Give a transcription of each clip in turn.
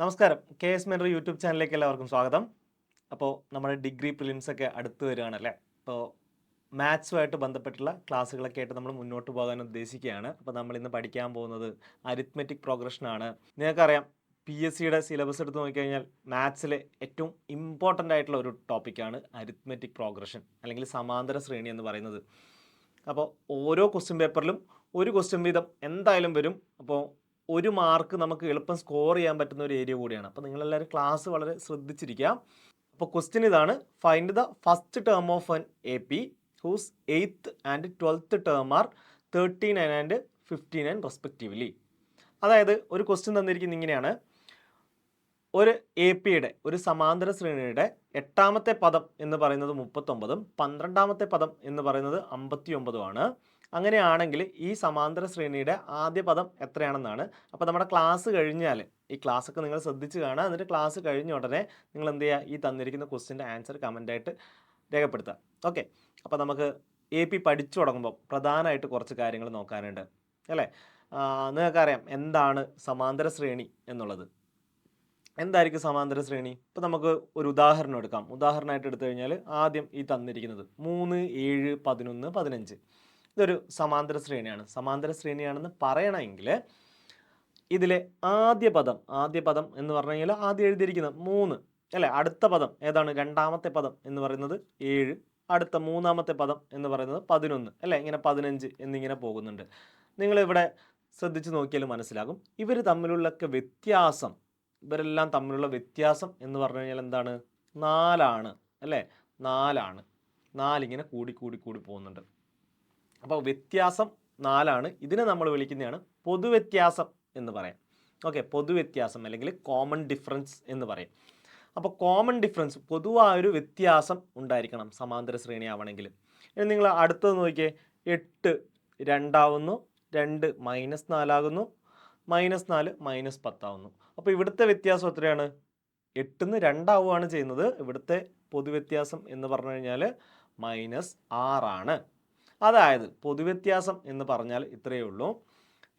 നമസ്കാരം. K S mentor YouTube ചാനലിലേക്ക് എല്ലാവർക്കും സ്വാഗതം. അപ്പോൾ നമ്മുടെ ഡിഗ്രി പ്രിലിംസ് ഒക്കെ അടുത്ത് വരികയാണല്ലേ? അപ്പോൾ മാത്സുമായിട്ട് ബന്ധപ്പെട്ടുള്ള ക്ലാസ്സുകളൊക്കെ ആയിട്ട് നമ്മൾ മുന്നോട്ട് പോകാൻ ഉദ്ദേശിക്കുകയാണ്. അപ്പോൾ നമ്മൾ ഇന്ന് പഠിക്കാൻ പോകുന്നത് അരിത്മെറ്റിക് പ്രോഗ്രഷനാണ് നിങ്ങൾക്കറിയാം പി എസ് സിയുടെ സിലബസ് എടുത്ത് നോക്കിക്കഴിഞ്ഞാൽ മാത്സിലെ ഏറ്റവും ഇമ്പോർട്ടന്റ് ആയിട്ടുള്ള ഒരു ടോപ്പിക്കാണ് അരിത്മെറ്റിക് പ്രോഗ്രഷൻ അല്ലെങ്കിൽ സമാന്തര ശ്രേണി എന്ന് പറയുന്നത്. അപ്പോൾ ഓരോ ക്വസ്റ്റ്യൻ പേപ്പറിലും ഒരു ക്വസ്റ്റ്യൻ വീതം എന്തായാലും വരും. അപ്പോൾ ഒരു മാർക്ക് നമുക്ക് എളുപ്പം സ്കോർ ചെയ്യാൻ പറ്റുന്ന ഒരു ഏരിയ കൂടിയാണ്. അപ്പോൾ നിങ്ങളെല്ലാവരും ക്ലാസ് വളരെ ശ്രദ്ധിച്ചിരിക്കുക. അപ്പോൾ ക്വസ്റ്റ്യൻ ഇതാണ്. Find the first term of an A P whose eighth and twelfth term are thirty nine and fifty nine respectively അതായത് ഒരു ക്വസ്റ്റ്യൻ തന്നിരിക്കുന്നത് ഇങ്ങനെയാണ്. ഒരു എ പിയുടെ ഒരു സമാന്തര ശ്രേണിയുടെ എട്ടാമത്തെ പദം എന്ന് പറയുന്നത് മുപ്പത്തൊമ്പതും പന്ത്രണ്ടാമത്തെ പദം എന്ന് പറയുന്നത് അമ്പത്തി ഒമ്പതുമാണ് അങ്ങനെയാണെങ്കിൽ ഈ സമാന്തര ശ്രേണിയുടെ ആദ്യ പദം എത്രയാണെന്നാണ്. അപ്പോൾ നമ്മുടെ ക്ലാസ് കഴിഞ്ഞാൽ ഈ ക്ലാസ് ഒക്കെ നിങ്ങൾ ശ്രദ്ധിച്ച് കാണുക. എന്നിട്ട് ക്ലാസ് കഴിഞ്ഞ ഉടനെ നിങ്ങൾ എന്ത് ചെയ്യുക? ഈ തന്നിരിക്കുന്ന ക്വസ്റ്റിന്റെ ആൻസർ കമന്റായിട്ട് രേഖപ്പെടുത്തുക. ഓക്കെ അപ്പോൾ നമുക്ക് എ പി പഠിച്ചു തുടങ്ങുമ്പോൾ പ്രധാനമായിട്ട് കുറച്ച് കാര്യങ്ങൾ നോക്കാനുണ്ട്. അല്ലേ? നിങ്ങൾക്കറിയാം എന്താണ് സമാന്തര ശ്രേണി എന്നുള്ളത്. എന്തായിരിക്കും സമാന്തര ശ്രേണി? ഇപ്പോൾ നമുക്ക് ഒരു ഉദാഹരണം എടുക്കാം. ഉദാഹരണമായിട്ട് എടുത്തു കഴിഞ്ഞാൽ ആദ്യം ഈ തന്നിരിക്കുന്നത് മൂന്ന് ഏഴ് പതിനൊന്ന് പതിനഞ്ച്. ഇതൊരു സമാന്തര ശ്രേണിയാണ്. സമാന്തര ശ്രേണിയാണെന്ന് പറയണമെങ്കിൽ ഇതിലെ ആദ്യ പദം ആദ്യ പദം എന്ന് പറഞ്ഞു കഴിഞ്ഞാൽ ആദ്യം എഴുതിയിരിക്കുന്നത് മൂന്ന് അല്ലേ? അടുത്ത പദം ഏതാണ്? രണ്ടാമത്തെ പദം എന്ന് പറയുന്നത് ഏഴ് അടുത്ത മൂന്നാമത്തെ പദം എന്ന് പറയുന്നത് പതിനൊന്ന് അല്ലേ? ഇങ്ങനെ പതിനഞ്ച് എന്നിങ്ങനെ പോകുന്നുണ്ട്. നിങ്ങളിവിടെ ശ്രദ്ധിച്ച് നോക്കിയാൽ മനസ്സിലാകും. ഇവർ തമ്മിലുള്ളൊക്കെ വ്യത്യാസം ഇവരെല്ലാം തമ്മിലുള്ള വ്യത്യാസം എന്ന് പറഞ്ഞു കഴിഞ്ഞാൽ എന്താണ്? നാലാണ് അല്ലേ? നാലാണ്. നാലിങ്ങനെ കൂടി കൂടി കൂടി പോകുന്നുണ്ട്. അപ്പോൾ വ്യത്യാസം നാലാണ്. ഇതിനെ നമ്മൾ വിളിക്കുന്നതാണ് പൊതുവ്യത്യാസം എന്ന് പറയാം. ഓക്കെ പൊതുവ്യത്യാസം അല്ലെങ്കിൽ കോമൺ ഡിഫറൻസ് എന്ന് പറയും. അപ്പോൾ കോമൺ ഡിഫറൻസ് പൊതുവായൊരു വ്യത്യാസം ഉണ്ടായിരിക്കണം സമാന്തര ശ്രേണി ആവണമെങ്കിൽ ഇനി നിങ്ങൾ അടുത്തത് നോക്കിയേ. എട്ട് രണ്ടാവുന്നു രണ്ട് മൈനസ് നാലാകുന്നു മൈനസ് നാല് മൈനസ് പത്താവുന്നു. അപ്പോൾ ഇവിടുത്തെ വ്യത്യാസം എത്രയാണ്? എട്ടിന്ന് രണ്ടാവുകയാണ് ചെയ്യുന്നത്. ഇവിടുത്തെ പൊതുവ്യത്യാസം എന്ന് പറഞ്ഞു കഴിഞ്ഞാൽ മൈനസ് ആറാണ്. അതായത് പൊതുവ്യത്യാസം എന്ന് പറഞ്ഞാൽ ഇത്രയേ ഉള്ളൂ.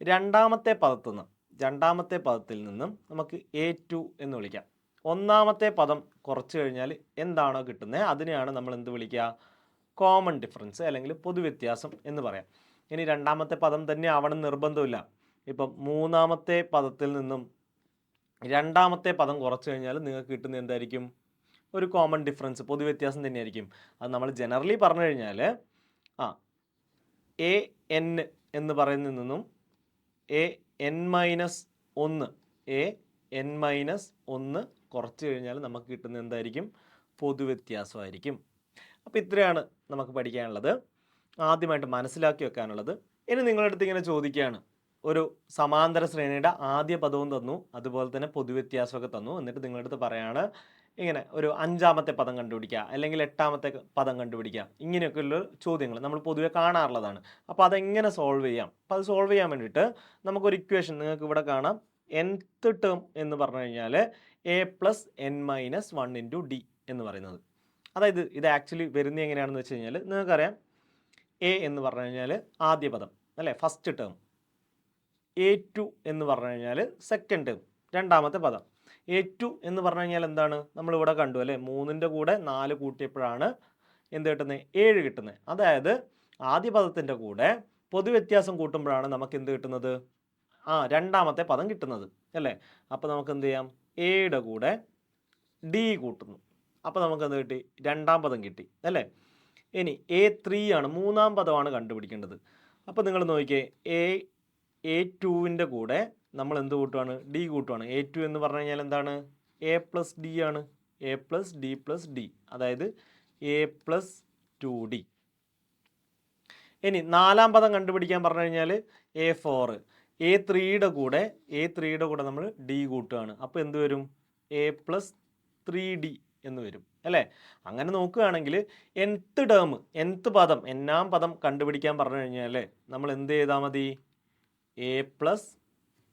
രണ്ടാമത്തെ പദത്തു നിന്ന് രണ്ടാമത്തെ പദത്തിൽ നിന്നും നമുക്ക് എ ടു എന്ന് വിളിക്കാം. ഒന്നാമത്തെ പദം കുറച്ച് കഴിഞ്ഞാൽ എന്താണോ കിട്ടുന്നത് അതിനെയാണ് നമ്മൾ എന്ത് വിളിക്കുക? കോമൺ ഡിഫറൻസ് അല്ലെങ്കിൽ പൊതുവ്യത്യാസം എന്ന് പറയാം. ഇനി രണ്ടാമത്തെ പദം തന്നെ ആവണം നിർബന്ധമില്ല. ഇപ്പം മൂന്നാമത്തെ പദത്തിൽ നിന്നും രണ്ടാമത്തെ പദം കുറച്ച് കഴിഞ്ഞാൽ നിങ്ങൾക്ക് കിട്ടുന്നത് എന്തായിരിക്കും? ഒരു കോമൺ ഡിഫറൻസ് പൊതുവ്യത്യാസം തന്നെയായിരിക്കും. അത് നമ്മൾ ജനറലി പറഞ്ഞു കഴിഞ്ഞാൽ എ എൻ എന്ന് പറയുന്നതിൽ നിന്നും എ എൻ മൈനസ് ഒന്ന്. എ എൻ മൈനസ് ഒന്ന് കുറച്ച് കഴിഞ്ഞാൽ നമുക്ക് കിട്ടുന്ന എന്തായിരിക്കും? പൊതുവ്യത്യാസമായിരിക്കും. അപ്പോൾ ഇത്രയാണ് നമുക്ക് പഠിക്കാനുള്ളത്. ആദ്യമായിട്ട് മനസ്സിലാക്കി വെക്കാനുള്ളത്. ഇനി നിങ്ങളുടെ അടുത്ത് ഇങ്ങനെ ചോദിക്കുകയാണ്. ഒരു സമാന്തര ശ്രേണിയുടെ ആദ്യ പദവും തന്നു അതുപോലെ തന്നെ പൊതുവ്യത്യാസമൊക്കെ തന്നു എന്നിട്ട് നിങ്ങളുടെ അടുത്ത് പറയാണ് ഇങ്ങനെ ഒരു അഞ്ചാമത്തെ പദം കണ്ടുപിടിക്കുക അല്ലെങ്കിൽ എട്ടാമത്തെ പദം കണ്ടുപിടിക്കുക ഇങ്ങനെയൊക്കെയുള്ള ചോദ്യങ്ങൾ നമ്മൾ പൊതുവെ കാണാറുള്ളതാണ്. അപ്പോൾ അതെങ്ങനെ സോൾവ് ചെയ്യാം? അപ്പോൾ അത് സോൾവ് ചെയ്യാൻ വേണ്ടിയിട്ട് നമുക്കൊരു ഇക്വേഷൻ നിങ്ങൾക്ക് ഇവിടെ കാണാം. എൻത്ത് ടേം എന്ന് പറഞ്ഞു കഴിഞ്ഞാൽ a plus n minus one into d എന്ന് പറയുന്നത്. അതായത് ഇത് ആക്ച്വലി വരുന്നത് എങ്ങനെയാണെന്ന് വെച്ച് കഴിഞ്ഞാൽ നിങ്ങൾക്കറിയാം. എ എന്ന് പറഞ്ഞു കഴിഞ്ഞാൽ ആദ്യ പദം അല്ലേ? ഫസ്റ്റ് ടേം എ ടു എന്ന് പറഞ്ഞു കഴിഞ്ഞാൽ സെക്കൻഡ് ടേം രണ്ടാമത്തെ പദം. എ ടു എന്ന് പറഞ്ഞു കഴിഞ്ഞാൽ എന്താണ്? നമ്മളിവിടെ കണ്ടു അല്ലേ? മൂന്നിന്റെ കൂടെ നാല് കൂട്ടിയപ്പോഴാണ് എന്ത് കിട്ടുന്നത് ഏഴ് കിട്ടുന്നത് അതായത് ആദ്യ പദത്തിന്റെ കൂടെ പൊതുവ്യത്യാസം കൂട്ടുമ്പോഴാണ് നമുക്ക് എന്ത് കിട്ടുന്നത്? ആ രണ്ടാമത്തെ പദം കിട്ടുന്നത് അല്ലേ? അപ്പോൾ നമുക്ക് എന്ത് ചെയ്യാം? എയുടെ കൂടെ ഡി കൂട്ടുന്നു. അപ്പോൾ നമുക്ക് എന്ത് കിട്ടി? രണ്ടാം പദം കിട്ടി അല്ലേ? ഇനി എ ത്രീ ആണ്. മൂന്നാം പദമാണ് കണ്ടുപിടിക്കേണ്ടത്. അപ്പോൾ നിങ്ങൾ നോക്കിയേ. എ എ ടുവിന്റെ കൂടെ നമ്മൾ എന്ത് കൂട്ടുവാണ്? ഡി കൂട്ടുവാണ്. എ ടു എന്ന് പറഞ്ഞു കഴിഞ്ഞാൽ എന്താണ്? എ പ്ലസ് ഡി ആണ്. A plus d plus d അതായത് എ പ്ലസ് ടു ഡി ഇനി നാലാം പദം കണ്ടുപിടിക്കാൻ പറഞ്ഞു കഴിഞ്ഞാൽ എ ഫോറ് എ ത്രീയുടെ കൂടെ എ ത്രീയുടെ കൂടെ നമ്മൾ ഡി കൂട്ടുകയാണ് അപ്പോൾ എന്ത് വരും? എ പ്ലസ് ത്രീ ഡി എന്ന് വരും. അല്ലേ? അങ്ങനെ നോക്കുകയാണെങ്കിൽ എൻത്ത് ടേം എൻത്ത് പദം എന്നാം പദം കണ്ടുപിടിക്കാൻ പറഞ്ഞു കഴിഞ്ഞാൽ നമ്മൾ എന്ത് ചെയ്താൽ മതി? എ പ്ലസ്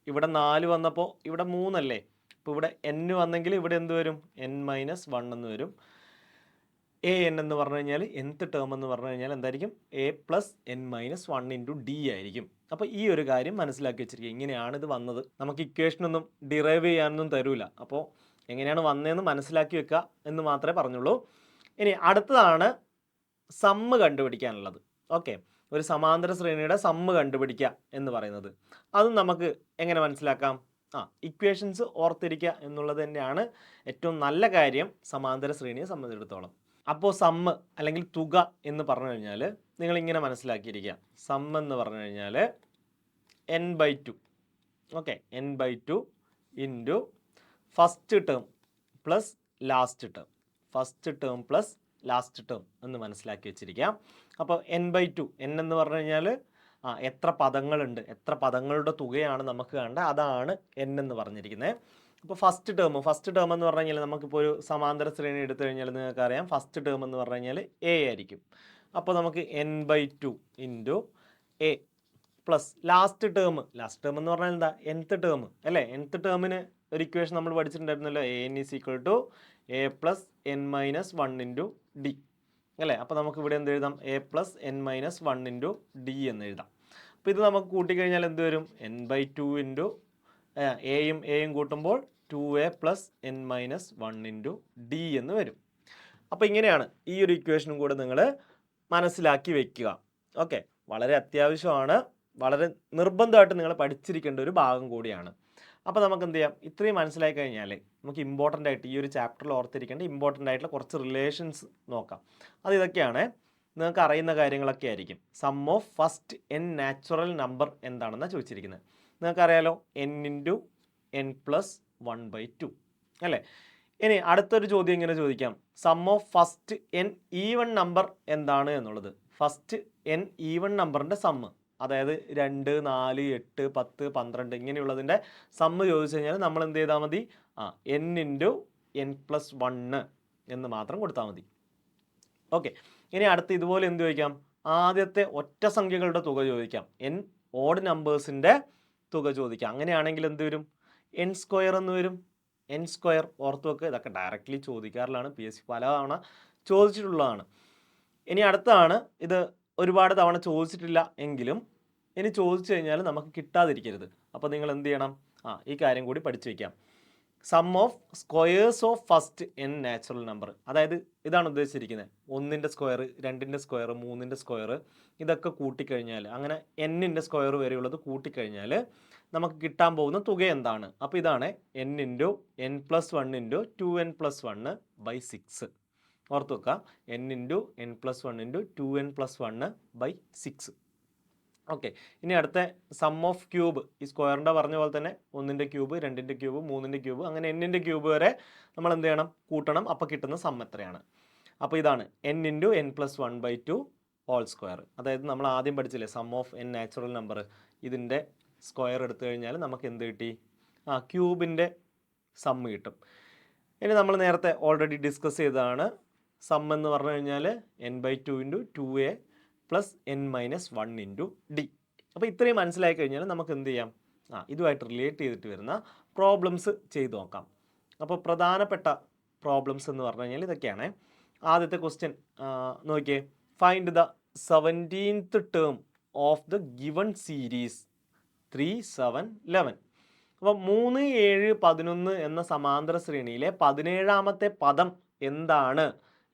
ഇവിടെ നാല് വന്നപ്പോൾ ഇവിടെ മൂന്നല്ലേ? അപ്പോൾ ഇവിടെ എൻ വന്നെങ്കിൽ ഇവിടെ എന്ത് വരും? എൻ മൈനസ് വൺ എന്ന് വരും. എ എൻ എന്ന് പറഞ്ഞു കഴിഞ്ഞാൽ എന്ത് ടേം എന്ന് പറഞ്ഞു കഴിഞ്ഞാൽ എന്തായിരിക്കും? A plus n minus one into d ആയിരിക്കും. അപ്പോൾ ഈ ഒരു കാര്യം മനസ്സിലാക്കി വെച്ചിരിക്കുക. ഇങ്ങനെയാണ് ഇത് വന്നത്. നമുക്ക് ഇക്വേഷനൊന്നും ഡിറൈവ് ചെയ്യാനൊന്നും തരൂല. അപ്പോൾ എങ്ങനെയാണ് വന്നതെന്ന് മനസ്സിലാക്കി വെക്കുക എന്ന് മാത്രമേ പറഞ്ഞുള്ളൂ. ഇനി അടുത്തതാണ് സമ്മ് കണ്ടുപിടിക്കാനുള്ളത്. ഓക്കെ ഒരു സമാന്തര ശ്രേണിയുടെ സമ്മ് കണ്ടുപിടിക്കുക എന്ന് പറയുന്നത്. അതും നമുക്ക് എങ്ങനെ മനസ്സിലാക്കാം? ആ ഇക്വേഷൻസ് ഓർത്തിരിക്കുക എന്നുള്ളത് തന്നെയാണ് ഏറ്റവും നല്ല കാര്യം സമാന്തര ശ്രേണിയെ സംബന്ധിച്ചിടത്തോളം. അപ്പോൾ സമ്മ് അല്ലെങ്കിൽ തുക എന്ന് പറഞ്ഞു കഴിഞ്ഞാൽ നിങ്ങളിങ്ങനെ മനസ്സിലാക്കിയിരിക്കുക. സം എന്ന് പറഞ്ഞു കഴിഞ്ഞാൽ n by two okay n by two into first term plus last term first term plus last term എന്ന് മനസ്സിലാക്കി വെച്ചിരിക്കാം അപ്പോൾ എൻ ബൈ ടു എൻ എന്ന് പറഞ്ഞു കഴിഞ്ഞാൽ ആ എത്ര പദങ്ങളുണ്ട് എത്ര പദങ്ങളുടെ തുകയാണ് നമുക്ക് വേണ്ടത് അതാണ് എൻ എന്ന് പറഞ്ഞിരിക്കുന്നത് അപ്പോൾ ഫസ്റ്റ് ടേം ഫസ്റ്റ് ടേം എന്ന് പറഞ്ഞു കഴിഞ്ഞാൽ നമുക്കിപ്പോൾ ഒരു സമാന്തര ശ്രേണി എടുത്തു കഴിഞ്ഞാൽ നിങ്ങൾക്ക് അറിയാം ഫസ്റ്റ് ടേം എന്ന് പറഞ്ഞു കഴിഞ്ഞാൽ എ ആയിരിക്കും. അപ്പോൾ നമുക്ക് n by two into a plus last term last term എന്ന് പറഞ്ഞാൽ എന്താ? എൻത്ത് ടേം അല്ലേ? എൻത്ത് ടേമിന് ഒരു ഇക്വേഷൻ നമ്മൾ പഠിച്ചിട്ടുണ്ടായിരുന്നല്ലോ. N is equal to a plus n minus one into d അല്ലേ? അപ്പോൾ നമുക്ക് ഇവിടെ എന്ത് എഴുതാം? A plus n minus one into d എന്ന് എഴുതാം. അപ്പോൾ ഇത് നമുക്ക് കൂട്ടിക്കഴിഞ്ഞാൽ എന്ത് വരും? എൻ ബൈ ടു ഇന്റു എയും എയും കൂട്ടുമ്പോൾ two a plus n minus one into d എന്ന് വരും. അപ്പോൾ ഇങ്ങനെയാണ് ഈ ഒരു ഇക്വേഷനും കൂടെ നിങ്ങൾ മനസ്സിലാക്കി വെക്കുക. ഓക്കെ വളരെ അത്യാവശ്യമാണ്. വളരെ നിർബന്ധമായിട്ട് നിങ്ങൾ പഠിച്ചിരിക്കേണ്ട ഒരു ഭാഗം കൂടിയാണ്. അപ്പോൾ നമുക്ക് എന്ത് ചെയ്യാം ഇത്രയും മനസ്സിലായി കഴിഞ്ഞാൽ നമുക്ക് ഇമ്പോർട്ടന്റ് ആയിട്ട് ഈ ഒരു ചാപ്റ്ററിൽ ഓർത്തിരിക്കേണ്ട ഇമ്പോർട്ടന്റ് ആയിട്ടുള്ള കുറച്ച് റിലേഷൻസ് നോക്കാം. അത് ഇതൊക്കെയാണ്. നിങ്ങൾക്ക് അറിയുന്ന കാര്യങ്ങളൊക്കെ ആയിരിക്കും. Sum of first n natural number എന്താണെന്നാണ് ചോദിച്ചിരിക്കുന്നത് നിങ്ങൾക്കറിയാലോ? N into n plus one by two അല്ലേ? ഇനി അടുത്തൊരു ചോദ്യം ഇങ്ങനെ ചോദിക്കാം. Sum of first n even number എന്താണ് എന്നുള്ളത്? ഫസ്റ്റ് എൻ ഈവൺ നമ്പറിന്റെ സമ്മ് അതായത് രണ്ട് നാല് എട്ട് പത്ത് പന്ത്രണ്ട് ഇങ്ങനെയുള്ളതിന്റെ സമ്മ് ചോദിച്ചു കഴിഞ്ഞാൽ നമ്മൾ എന്ത് ചെയ്താൽ മതി? ആ n into n plus one എന്ന് മാത്രം കൊടുത്താൽ മതി. ഓക്കെ ഇനി അടുത്ത് ഇതുപോലെ എന്ത് ചോദിക്കാം? ആദ്യത്തെ ഒറ്റ സംഖ്യകളുടെ തുക ചോദിക്കാം. എൻ ഓഡ് നമ്പേഴ്സിന്റെ തുക ചോദിക്കാം. അങ്ങനെയാണെങ്കിൽ എന്ത് വരും? എൻ സ്ക്വയർ എന്ന് വരും. എൻ സ്ക്വയർ ഓർത്ത് വെക്കുക ഇതൊക്കെ ഡയറക്റ്റ്ലി ചോദിക്കാറുള്ളതാണ് പി എസ് സി പല തവണ ചോദിച്ചിട്ടുള്ളതാണ്. ഇനി അടുത്താണ് ഇത് ഒരുപാട് തവണ ചോദിച്ചിട്ടില്ല എങ്കിലും ഇനി ചോദിച്ചു കഴിഞ്ഞാൽ നമുക്ക് കിട്ടാതിരിക്കരുത്. അപ്പോൾ നിങ്ങൾ എന്ത് ചെയ്യണം? ആ ഈ കാര്യം കൂടി പഠിച്ചു വയ്ക്കാം sum of squares of first n natural number അതായത് ഇതാണ് ഉദ്ദേശിച്ചിരിക്കുന്നത്. ഒന്നിന്റെ സ്ക്വയർ രണ്ടിന്റെ സ്ക്വയർ മൂന്നിന്റെ സ്ക്വയർ ഇതൊക്കെ കൂട്ടിക്കഴിഞ്ഞാൽ അങ്ങനെ എന്നിന്റെ സ്ക്വയർ വരെയുള്ളത് കൂട്ടിക്കഴിഞ്ഞാൽ നമുക്ക് കിട്ടാൻ പോകുന്ന തുക എന്താണ്? അപ്പോൾ ഇതാണ് n into n plus one two n plus one by six ഓർത്ത് വെക്കുക n into n plus one into two n plus one by six okay ഇനി അടുത്ത സം ഓഫ് ക്യൂബ് ഈ സ്ക്വയറിന്റെ പറഞ്ഞ പോലെ തന്നെ ഒന്നിന്റെ ക്യൂബ് രണ്ടിന്റെ ക്യൂബ് മൂന്നിന്റെ ക്യൂബ് അങ്ങനെ എന്നിന്റെ ക്യൂബ് വരെ നമ്മൾ എന്ത് ചെയ്യണം? കൂട്ടണം. അപ്പോൾ കിട്ടുന്ന സം എത്രയാണ്? അപ്പോൾ ഇതാണ് n into n plus one by two whole square അതായത് നമ്മൾ ആദ്യം പഠിച്ചില്ലേ sum of n natural number ഇതിന്റെ സ്ക്വയർ എടുത്തു കഴിഞ്ഞാൽ നമുക്ക് എന്ത് കിട്ടി? ആ ക്യൂബിന്റെ സം കിട്ടും. ഇനി നമ്മൾ നേരത്തെ ഓൾറെഡി ഡിസ്കസ് ചെയ്തതാണ് സം എന്ന് പറഞ്ഞു കഴിഞ്ഞാൽ n by two into two a plus n minus one into d അപ്പോൾ ഇത്രയും മനസ്സിലായി കഴിഞ്ഞാൽ നമുക്ക് എന്ത് ചെയ്യാം? ആ ഇതുമായിട്ട് റിലേറ്റ് ചെയ്തിട്ട് വരുന്ന പ്രോബ്ലംസ് ചെയ്തു നോക്കാം. അപ്പോൾ പ്രധാനപ്പെട്ട പ്രോബ്ലംസ് എന്ന് പറഞ്ഞു കഴിഞ്ഞാൽ ഇതൊക്കെയാണ്. ആദ്യത്തെ ക്വസ്റ്റ്യൻ നോക്കിയേ. Find the seventeenth term of the given series three seven eleven അപ്പോൾ മൂന്ന് ഏഴ് പതിനൊന്ന് എന്ന സമാന്തര ശ്രേണിയിലെ പതിനേഴാമത്തെ പദം എന്താണ്?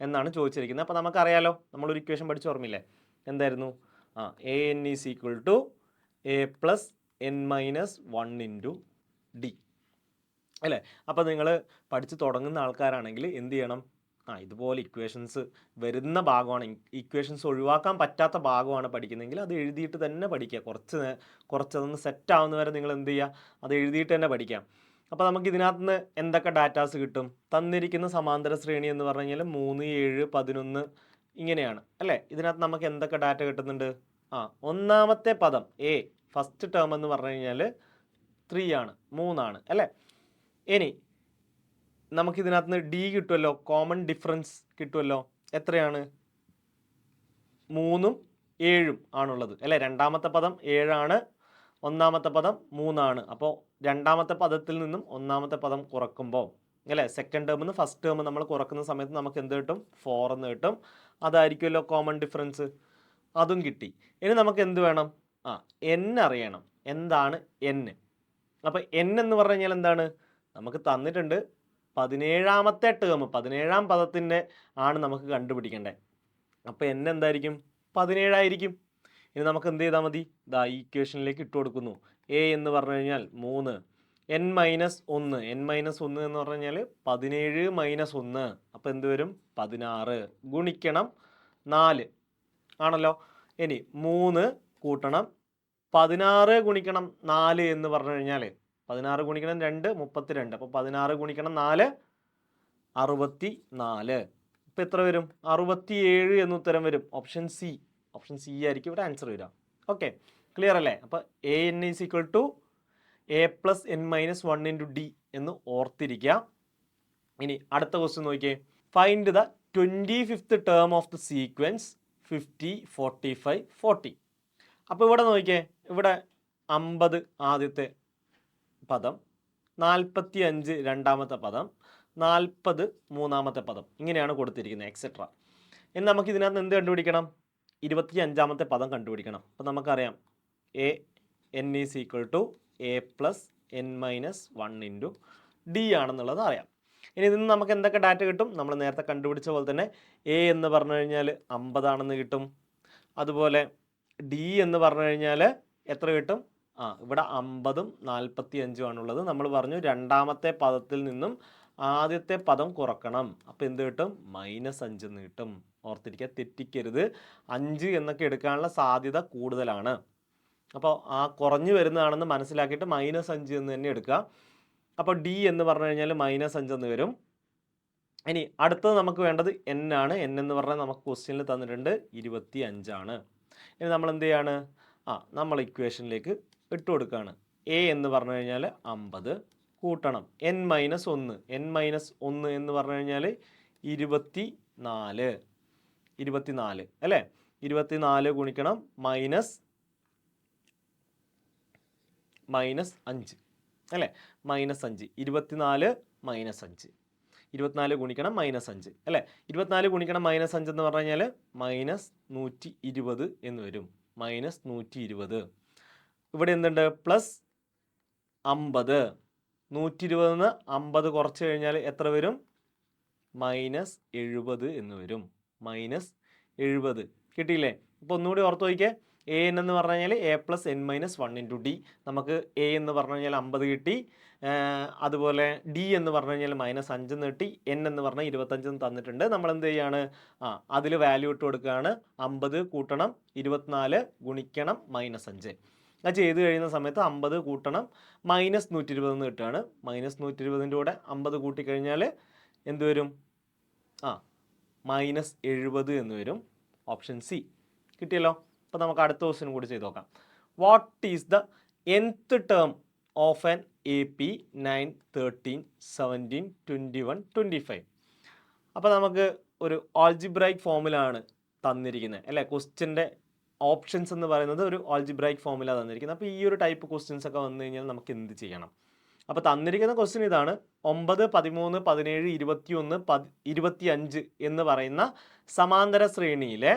എന്നാണ് ചോദിച്ചിരിക്കുന്നത്. അപ്പോൾ നമുക്കറിയാലോ നമ്മളൊരു ഇക്വേഷൻ പഠിച്ച് ഓർമ്മയില്ലേ? എന്തായിരുന്നു? ആ A N is equal to A plus N minus one into D അല്ലേ? അപ്പോൾ നിങ്ങൾ പഠിച്ച് തുടങ്ങുന്ന ആൾക്കാരാണെങ്കിൽ എന്ത് ചെയ്യണം? ആ ഇതുപോലെ ഇക്വേഷൻസ് വരുന്ന ഭാഗമാണ്. ഇക്വേഷൻസ് ഒഴിവാക്കാൻ പറ്റാത്ത ഭാഗമാണ് പഠിക്കുന്നതെങ്കിൽ അത് എഴുതിയിട്ട് തന്നെ പഠിക്കുക. കുറച്ച് കുറച്ച് കുറച്ചതൊന്ന് സെറ്റ് ആവുന്ന വരെ നിങ്ങൾ എന്ത് ചെയ്യുക? അത് എഴുതിയിട്ട് തന്നെ പഠിക്കാം അപ്പോൾ നമുക്ക് ഇതിനകത്ത് നിന്ന് എന്തൊക്കെ ഡാറ്റാസ് കിട്ടും? തന്നിരിക്കുന്ന സമാന്തര ശ്രേണി എന്ന് പറഞ്ഞു കഴിഞ്ഞാൽ മൂന്ന് ഏഴ് പതിനൊന്ന് ഇങ്ങനെയാണ്. അല്ലേ? ഇതിനകത്ത് നമുക്ക് എന്തൊക്കെ ഡാറ്റ കിട്ടുന്നുണ്ട്? ആ ഒന്നാമത്തെ പദം എ ഫസ്റ്റ് ടേം എന്ന് പറഞ്ഞു കഴിഞ്ഞാൽ ത്രീ ആണ് മൂന്നാണ് അല്ലേ? ഇനി നമുക്കിതിനകത്ത് നിന്ന് ഡി കിട്ടുമല്ലോ കോമൺ ഡിഫറൻസ് കിട്ടുമല്ലോ എത്രയാണ്? മൂന്നും ഏഴും ആണുള്ളത്. അല്ലേ? രണ്ടാമത്തെ പദം ഏഴാണ്. ഒന്നാമത്തെ പദം മൂന്നാണ്. അപ്പോൾ രണ്ടാമത്തെ പദത്തിൽ നിന്നും ഒന്നാമത്തെ പദം കുറക്കുമ്പോൾ അല്ലേ? സെക്കൻഡ് ടേമിൽ നിന്ന് ഫസ്റ്റ് ടേം നമ്മൾ കുറക്കുന്ന സമയത്ത് നമുക്ക് എന്ത് കിട്ടും? ഫോർ എന്ന് കിട്ടും. അതായിരിക്കുമല്ലോ കോമൺ ഡിഫറൻസ് അതും കിട്ടി. ഇനി നമുക്ക് എന്ത് വേണം? ആ എൻ അറിയണം. എന്താണ് എൻ അപ്പോൾ എൻ എന്ന് പറഞ്ഞു കഴിഞ്ഞാൽ എന്താണ്? നമുക്ക് തന്നിട്ടുണ്ട് പതിനേഴാമത്തെ ടേം പതിനേഴാം പദത്തിന്റെ ആണ് നമുക്ക് കണ്ടുപിടിക്കേണ്ടത്. അപ്പോൾ എൻ എന്തായിരിക്കും? പതിനേഴായിരിക്കും. ഇനി നമുക്ക് എന്ത് ചെയ്താൽ മതി? ദാ ഈ ഇക്വേഷനിലേക്ക് ഇട്ട് കൊടുക്കുന്നു. എ എന്ന് പറഞ്ഞു കഴിഞ്ഞാൽ മൂന്ന്. എൻ മൈനസ് ഒന്ന്. എൻ മൈനസ് ഒന്ന് എന്ന് പറഞ്ഞു കഴിഞ്ഞാൽ പതിനേഴ് മൈനസ് ഒന്ന്. അപ്പോൾ എന്ത് വരും? പതിനാറ്. ഗുണിക്കണം നാല്. ആണല്ലോ? ഇനി മൂന്ന് കൂട്ടണം. പതിനാറ് ഗുണിക്കണം നാല് എന്ന് പറഞ്ഞു കഴിഞ്ഞാൽ പതിനാറ് ഗുണിക്കണം രണ്ട് മുപ്പത്തിരണ്ട്. അപ്പോൾ പതിനാറ് ഗുണിക്കണം നാല് അറുപത്തി നാല് ഇപ്പം എത്ര വരും? അറുപത്തിയേഴ് എന്ന് ഉത്തരം വരും. ഓപ്ഷൻ സി ഓപ്ഷൻ സി ആയിരിക്കും. ഇവിടെ ആൻസർ വരിക. ഓക്കെ ക്ലിയർ അല്ലേ? അപ്പോൾ A N is equal to A plus N minus one into D എന്ന് ഓർത്തിരിക്കുക. ഇനി അടുത്ത ക്വസ്റ്റ്യൻ നോക്കിയേ. Find the twenty fifth term of the sequence fifty forty five forty അപ്പോൾ ഇവിടെ നോക്കിയേ. ഇവിടെ അമ്പത് ആദ്യത്തെ പദം നാൽപ്പത്തി അഞ്ച് രണ്ടാമത്തെ പദം നാൽപ്പത് മൂന്നാമത്തെ പദം. ഇങ്ങനെയാണ് കൊടുത്തിരിക്കുന്നത് എക്സെട്ര ഇനി നമുക്ക് ഇതിനകത്ത് എന്ത് കണ്ടുപിടിക്കണം? ഇരുപത്തി അഞ്ചാമത്തെ പദം കണ്ടുപിടിക്കണം. അപ്പം നമുക്കറിയാം A N is equal to A plus N minus one into D ആണെന്നുള്ളത് അറിയാം. ഇനി ഇതിൽ നിന്ന് നമുക്ക് എന്തൊക്കെ ഡാറ്റ കിട്ടും? നമ്മൾ നേരത്തെ കണ്ടുപിടിച്ച പോലെ തന്നെ എ എന്ന് പറഞ്ഞു കഴിഞ്ഞാൽ അമ്പതാണെന്ന് കിട്ടും. അതുപോലെ ഡി എന്ന് പറഞ്ഞു കഴിഞ്ഞാൽ എത്ര കിട്ടും? ആ ഇവിടെ അമ്പതും നാൽപ്പത്തി അഞ്ചും ആണുള്ളത്. നമ്മൾ പറഞ്ഞു രണ്ടാമത്തെ പദത്തിൽ നിന്നും ആദ്യത്തെ പദം കുറക്കണം. അപ്പോൾ എന്ത് കിട്ടും? മൈനസ് അഞ്ച് എന്ന് കിട്ടും. ഓർത്തിരിക്കുക തെറ്റിക്കരുത്. അഞ്ച് എന്നൊക്കെ എടുക്കാനുള്ള സാധ്യത കൂടുതലാണ്. അപ്പോൾ ആ കുറഞ്ഞു വരുന്നതാണെന്ന് മനസ്സിലാക്കിയിട്ട് മൈനസ് അഞ്ച് എന്ന് തന്നെ എടുക്കുക. അപ്പോൾ ഡി എന്ന് പറഞ്ഞു കഴിഞ്ഞാൽ മൈനസ് അഞ്ച് എന്ന് വരും. ഇനി അടുത്തത് നമുക്ക് വേണ്ടത് എൻ ആണ്. എൻ എന്ന് പറഞ്ഞാൽ നമുക്ക് ക്വസ്റ്റ്യനിൽ തന്നിട്ടുണ്ട് ഇരുപത്തി അഞ്ചാണ് ഇനി നമ്മൾ എന്ത് ചെയ്യാണ്? ആ നമ്മൾ ഇക്വേഷനിലേക്ക് ഇട്ട് കൊടുക്കുകയാണ്. എ എന്ന് പറഞ്ഞു കഴിഞ്ഞാൽ അമ്പത്. കൂട്ടണം. എൻ മൈനസ് ഒന്ന്. എൻ മൈനസ് ഒന്ന് എന്ന് പറഞ്ഞു കഴിഞ്ഞാൽ ഇരുപത്തി നാല് ഇരുപത്തിനാല് അല്ലേ? ഇരുപത്തിനാല് ഗുണിക്കണം മൈനസ് മൈനസ് അഞ്ച്. അല്ലേ? മൈനസ് അഞ്ച്. ഇരുപത്തിനാല് മൈനസ് അഞ്ച്. ഇരുപത്തിനാല് ഗുണിക്കണം മൈനസ് അഞ്ച്. അല്ലേ? ഇരുപത്തിനാല് ഗുണിക്കണം മൈനസ് അഞ്ച് എന്ന് പറഞ്ഞു കഴിഞ്ഞാൽ മൈനസ് നൂറ്റി ഇരുപത് എന്ന് വരും. മൈനസ് നൂറ്റി ഇരുപത്. ഇവിടെ എന്തുണ്ട്? പ്ലസ് അമ്പത്. നൂറ്റി ഇരുപതിന്ന് അമ്പത് കുറച്ച് കഴിഞ്ഞാൽ എത്ര വരും? മൈനസ് എഴുപത് എന്ന് വരും. മൈനസ് എഴുപത്. കിട്ടിയില്ലേ? അപ്പോൾ ഒന്നുകൂടി ഓർത്ത് നോക്കിയേ എ എൻ എന്ന് പറഞ്ഞു കഴിഞ്ഞാൽ A plus N minus one into D നമുക്ക് എ എന്ന് പറഞ്ഞു കഴിഞ്ഞാൽ അമ്പത് കിട്ടി. അതുപോലെ ഡി എന്ന് പറഞ്ഞു കഴിഞ്ഞാൽ മൈനസ് അഞ്ച് നീട്ടി എൻ എന്ന് പറഞ്ഞാൽ ഇരുപത്തഞ്ചെന്ന് തന്നിട്ടുണ്ട്. നമ്മൾ എന്ത് ചെയ്യാണ്? ആ അതിൽ വാല്യൂ ഇട്ട് കൊടുക്കുകയാണ്. അമ്പത് കൂട്ടണം ഇരുപത്തിനാല് ഗുണിക്കണം മൈനസ് അഞ്ച്. അത് ചെയ്ത് കഴിയുന്ന സമയത്ത് അമ്പത് കൂട്ടണം മൈനസ് നൂറ്റി ഇരുപത് എന്ന് കിട്ടുകയാണ്. മൈനസ് നൂറ്റി ഇരുപതിന്റെ കൂടെ അമ്പത് കൂട്ടിക്കഴിഞ്ഞാൽ എന്ത് വരും? ആ മൈനസ് എഴുപത് എന്ന് വരും. ഓപ്ഷൻ സി കിട്ടിയല്ലോ? അപ്പോൾ നമുക്ക് അടുത്ത ക്വസ്റ്റ്യൻ കൂടി ചെയ്ത് നോക്കാം. What is the nth term of an A P nine thirteen seventeen twenty one twenty five അപ്പോൾ നമുക്ക് ഒരു ഓൾജിബ്രൈക്ക് ഫോമിലാണ് തന്നിരിക്കുന്നത് അല്ലേ? ക്വസ്റ്റ്യന്റെ ഓപ്ഷൻസ് എന്ന് പറയുന്നത് ഒരു ഓൾജിബ്രൈക്ക് ഫോമിലാണ് തന്നിരിക്കുന്നത് അപ്പോൾ ഈ ഒരു ടൈപ്പ് ക്വസ്റ്റ്യൻസ് ഒക്കെ വന്നു കഴിഞ്ഞാൽ നമുക്ക് എന്ത് ചെയ്യണം? അപ്പോൾ തന്നിരിക്കുന്ന ക്വസ്റ്റ്യൻ ഇതാണ് ഒമ്പത് പതിമൂന്ന് പതിനേഴ് ഇരുപത്തിയൊന്ന് പതി ഇരുപത്തി അഞ്ച് എന്ന് പറയുന്ന സമാന്തര ശ്രേണിയിലെ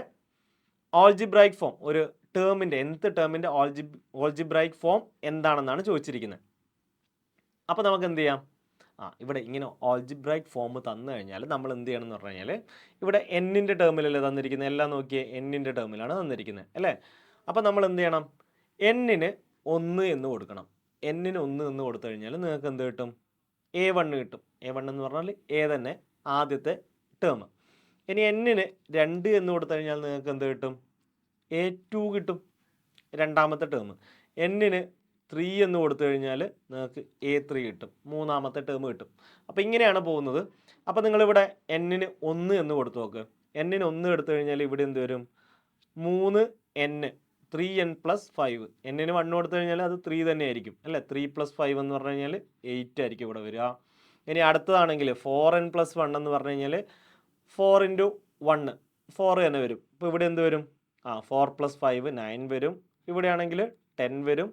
ഓൾജിബ്രൈക്ക് ഫോം ഒരു ടേമിന്റെ എന്ത് ടേമിന്റെ ഓൾജി ഓൾജിബ്രൈക് ഫോം എന്താണെന്നാണ് ചോദിച്ചിരിക്കുന്നത് അപ്പോൾ നമുക്ക് എന്ത് ചെയ്യാം? ആ ഇവിടെ ഇങ്ങനെ ഓൾജിബ്രൈക് ഫോം തന്നു കഴിഞ്ഞാൽ നമ്മൾ എന്ത് ചെയ്യണം എന്ന് പറഞ്ഞു കഴിഞ്ഞാൽ ഇവിടെ എന്നിന്റെ ടേമിലല്ലേ തന്നിരിക്കുന്നത് എല്ലാം നോക്കിയേ എന്നിന്റെ ടേമിലാണ് തന്നിരിക്കുന്നത് അല്ലേ? അപ്പോൾ നമ്മൾ എന്ത് ചെയ്യണം? എന്നിന് ഒന്ന് എന്ന് കൊടുക്കണം. എന്നിന് ഒന്ന് എന്ന് കൊടുത്തു കഴിഞ്ഞാൽ നിങ്ങൾക്ക് എന്ത് കിട്ടും? എ വണ്ണ് കിട്ടും. എ വൺ എന്ന് പറഞ്ഞാൽ എ തന്നെ ആദ്യത്തെ ടേം ഇനി എന്നിന് രണ്ട് എന്ന് കൊടുത്തു കഴിഞ്ഞാൽ നിങ്ങൾക്ക് എന്ത് കിട്ടും? എ ടു കിട്ടും. രണ്ടാമത്തെ ടേം എന്നിന് ത്രീ എന്ന് കൊടുത്തു കഴിഞ്ഞാൽ നിങ്ങൾക്ക് എ ത്രീ കിട്ടും. മൂന്നാമത്തെ ടേം കിട്ടും. അപ്പോൾ ഇങ്ങനെയാണ് പോകുന്നത്. അപ്പോൾ നിങ്ങളിവിടെ എന്നിന് ഒന്ന് എന്ന് കൊടുത്തു നോക്ക്. എന്നിന് ഒന്ന് എടുത്തു കഴിഞ്ഞാൽ ഇവിടെ എന്ത് വരും? മൂന്ന് N three N plus five എന്നിന് വണ്ണ് കൊടുത്തു കഴിഞ്ഞാൽ അത് ത്രീ തന്നെ ആയിരിക്കും അല്ലേ? ത്രീ പ്ലസ് ഫൈവ് എന്ന് പറഞ്ഞു കഴിഞ്ഞാൽ എയ്റ്റ് ആയിരിക്കും ഇവിടെ വരിക. ഇനി അടുത്തതാണെങ്കിൽ ഫോർ എൻ പ്ലസ് വൺ എന്ന് പറഞ്ഞു കഴിഞ്ഞാൽ ഫോർ ഇന്റു വണ്ണ് ഫോർ തന്നെ വരും. ഇപ്പോൾ ഇവിടെ എന്ത് വരും? ആ ഫോർ പ്ലസ് ഫൈവ് നയൻ വരും. ഇവിടെയാണെങ്കിൽ ടെൻ വരും.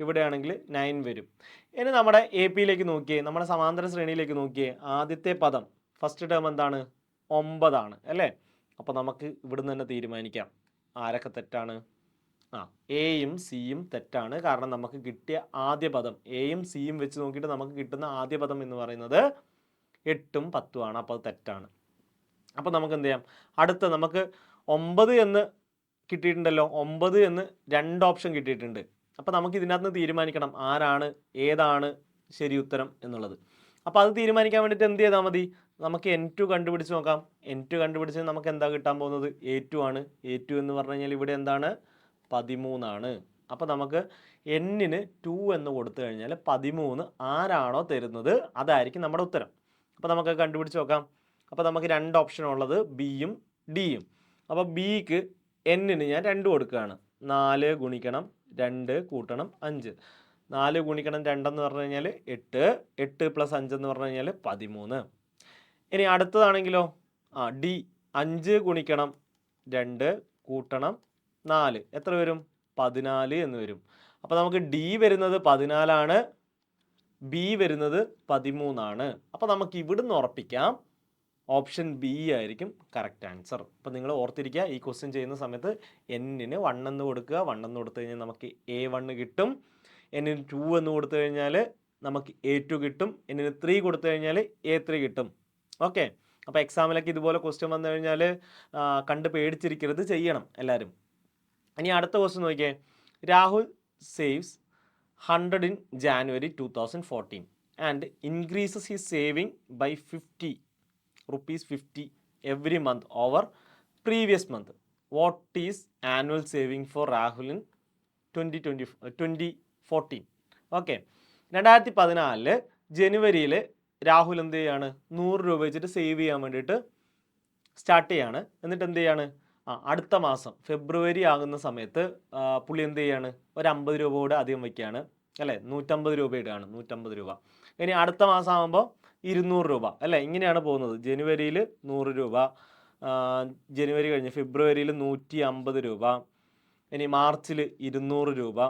ഇവിടെയാണെങ്കിൽ നയൻ വരും. ഇനി നമ്മുടെ എ പിയിലേക്ക് നോക്കിയേ നമ്മുടെ സമാന്തര ശ്രേണിയിലേക്ക് നോക്കിയേ ആദ്യത്തെ പദം ഫസ്റ്റ് ടേം എന്താണ്? ഒമ്പതാണ് അല്ലേ? അപ്പോൾ നമുക്ക് ഇവിടുന്ന് തന്നെ തീരുമാനിക്കാം. ആരൊക്കെ തെറ്റാണ്? ആ എയും സിയും തെറ്റാണ്. കാരണം നമുക്ക് കിട്ടിയ ആദ്യ പദം എയും സിയും വെച്ച് നോക്കിയിട്ട് നമുക്ക് കിട്ടുന്ന ആദ്യ പദം എന്ന് പറയുന്നത് എട്ടും പത്തുമാണ് അപ്പോൾ അത് തെറ്റാണ്. അപ്പോൾ നമുക്ക് എന്ത് ചെയ്യാം അടുത്ത നമുക്ക് ഒമ്പത് എന്ന് കിട്ടിയിട്ടുണ്ടല്ലോ. ഒമ്പത് എന്ന് രണ്ട് ഓപ്ഷൻ കിട്ടിയിട്ടുണ്ട്. അപ്പോൾ നമുക്ക് ഇതിനകത്ത് തീരുമാനിക്കണം ആരാണ് ഏതാണ് ശരി ഉത്തരം എന്നുള്ളത്. അപ്പോൾ അത് തീരുമാനിക്കാൻ വേണ്ടിയിട്ട് എന്ത് ചെയ്താൽ മതി? നമുക്ക് എൻ ടു കണ്ടുപിടിച്ച് നോക്കാം. എൻ ടു കണ്ടുപിടിച്ച് നമുക്ക് എന്താ കിട്ടാൻ പോകുന്നത്? എ ടു ആണ്. എ ടു എന്ന് പറഞ്ഞു കഴിഞ്ഞാൽ ഇവിടെ എന്താണ്? പതിമൂന്നാണ്. അപ്പോൾ നമുക്ക് എന്നിന് ടു എന്ന് കൊടുത്തു കഴിഞ്ഞാൽ പതിമൂന്ന് ആരാണോ തരുന്നത്? അതായിരിക്കും നമ്മുടെ ഉത്തരം. അപ്പോൾ നമുക്ക് കണ്ടുപിടിച്ച് നോക്കാം. അപ്പോൾ നമുക്ക് രണ്ട് ഓപ്ഷൻ ഉള്ളത് ബിയും ഡിയും അപ്പോൾ ബിക്ക് എന്നിന് ഞാൻ രണ്ട് കൊടുക്കുകയാണ്. നാല് ഗുണിക്കണം രണ്ട് കൂട്ടണം അഞ്ച്. നാല് ഗുണിക്കണം രണ്ടെന്ന് പറഞ്ഞു കഴിഞ്ഞാൽ എട്ട്. എട്ട് പ്ലസ് അഞ്ചെന്ന് പറഞ്ഞു കഴിഞ്ഞാൽ പതിമൂന്ന്. ഇനി അടുത്തതാണെങ്കിലോ? ആ ഡി അഞ്ച് ഗുണിക്കണം രണ്ട് കൂട്ടണം നാല്. എത്ര വരും? പതിനാല് എന്ന് വരും. അപ്പോൾ നമുക്ക് ഡി വരുന്നത് പതിനാലാണ് ബി വരുന്നത് പതിമൂന്നാണ്. അപ്പോൾ നമുക്ക് ഇവിടുന്ന് ഉറപ്പിക്കാം. ഓപ്ഷൻ ബി ആയിരിക്കും കറക്റ്റ് ആൻസർ. അപ്പോൾ നിങ്ങൾ ഓർത്തിരിക്കുക ഈ ക്വസ്റ്റ്യൻ ചെയ്യുന്ന സമയത്ത് എന്നിന് വൺ എന്ന് കൊടുക്കുക. വൺ എന്ന് കൊടുത്തു കഴിഞ്ഞാൽ നമുക്ക് എ വണ്ണ് കിട്ടും. എന്നിന് ടു എന്ന് കൊടുത്തു കഴിഞ്ഞാൽ നമുക്ക് എ ടു കിട്ടും. എന്നിന് ത്രീ കൊടുത്തു കഴിഞ്ഞാൽ എ ത്രീ കിട്ടും. ഓക്കെ? അപ്പോൾ എക്സാമിലൊക്കെ ഇതുപോലെ ക്വസ്റ്റ്യൻ വന്നു കഴിഞ്ഞാൽ കണ്ട് പേടിച്ചിരിക്കരുത്. ചെയ്യണം എല്ലാവരും ഇനി അടുത്ത ക്വസ്റ്റ്യൻ നോക്കിയേ. Rahul saves hundred in January two thousand fourteen and increases he saving by fifty rupees fifty every month over previous month what is annual saving for Rahul in twenty twenty twenty fourteen okay രണ്ടായിരത്തി പതിനാലിൽ ജനുവരിയിൽ രാഹുൽ എന്ത് ചെയ്യാണ്? നൂറ് രൂപ വെച്ചിട്ട് save ചെയ്യാൻ വേണ്ടിയിട്ട് സ്റ്റാർട്ട് ചെയ്യാണ്. എന്നിട്ട് എന്ത് ചെയ്യാണ്? ആ അടുത്ത മാസം ഫെബ്രുവരി ആകുന്ന സമയത്ത് പുള്ളി എന്ത് ചെയ്യാണ്? ഒരു അമ്പത് രൂപ കൂടെ അധികം വയ്ക്കുകയാണ് അല്ലേ? നൂറ്റമ്പത് രൂപ നൂറ്റമ്പത് രൂപ. ഇനി അടുത്ത മാസം ആകുമ്പോൾ ഇരുന്നൂറ് രൂപ. അല്ലേ? ഇങ്ങനെയാണ് പോകുന്നത്. ജനുവരിയിൽ നൂറ് രൂപ. ജനുവരി കഴിഞ്ഞ് ഫെബ്രുവരിയിൽ നൂറ്റി അമ്പത് രൂപ. ഇനി മാർച്ചിൽ ഇരുന്നൂറ് രൂപ.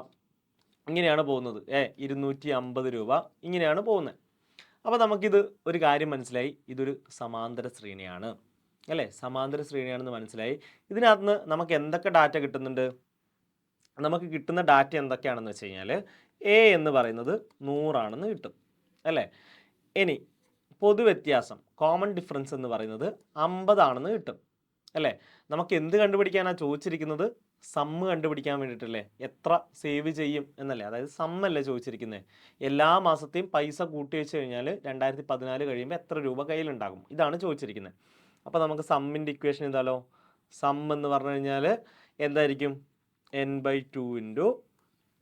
ഇങ്ങനെയാണ് പോകുന്നത്. ഏ ഇരുന്നൂറ്റി അമ്പത് രൂപ. ഇങ്ങനെയാണ് പോകുന്നത്. അപ്പോൾ നമുക്കിത് ഒരു കാര്യം മനസ്സിലായി. ഇതൊരു സമാന്തര ശ്രേണിയാണ്. അല്ലേ? സമാന്തര ശ്രേണിയാണെന്ന് മനസ്സിലായി. ഇതിനകത്ത് നിന്ന് നമുക്ക് എന്തൊക്കെ ഡാറ്റ കിട്ടുന്നുണ്ട്? നമുക്ക് കിട്ടുന്ന ഡാറ്റ എന്തൊക്കെയാണെന്ന് വെച്ച് കഴിഞ്ഞാൽ എ എന്ന് പറയുന്നത് നൂറാണെന്ന് കിട്ടും. അല്ലേ? ഇനി പൊതുവ്യത്യാസം കോമൺ ഡിഫറൻസ് എന്ന് പറയുന്നത് അമ്പതാണെന്ന് കിട്ടും. അല്ലേ? നമുക്ക് എന്ത് കണ്ടുപിടിക്കാനാണ് ചോദിച്ചിരിക്കുന്നത്? സമ്മ് കണ്ടുപിടിക്കാൻ വേണ്ടിയിട്ടല്ലേ? എത്ര സേവ് ചെയ്യും എന്നല്ലേ? അതായത് സമ്മല്ലേ ചോദിച്ചിരിക്കുന്നത് എല്ലാ മാസത്തെയും പൈസ കൂട്ടി വെച്ച് കഴിഞ്ഞാൽ രണ്ടായിരത്തി പതിനാല് കഴിയുമ്പോൾ എത്ര രൂപ കയ്യിലുണ്ടാകും? ഇതാണ് ചോദിച്ചിരിക്കുന്നത്. അപ്പോൾ നമുക്ക് സമ്മിന്റെ ഇക്വേഷൻ എന്താലോ? സം എന്ന് പറഞ്ഞു കഴിഞ്ഞാൽ എന്തായിരിക്കും? N by two into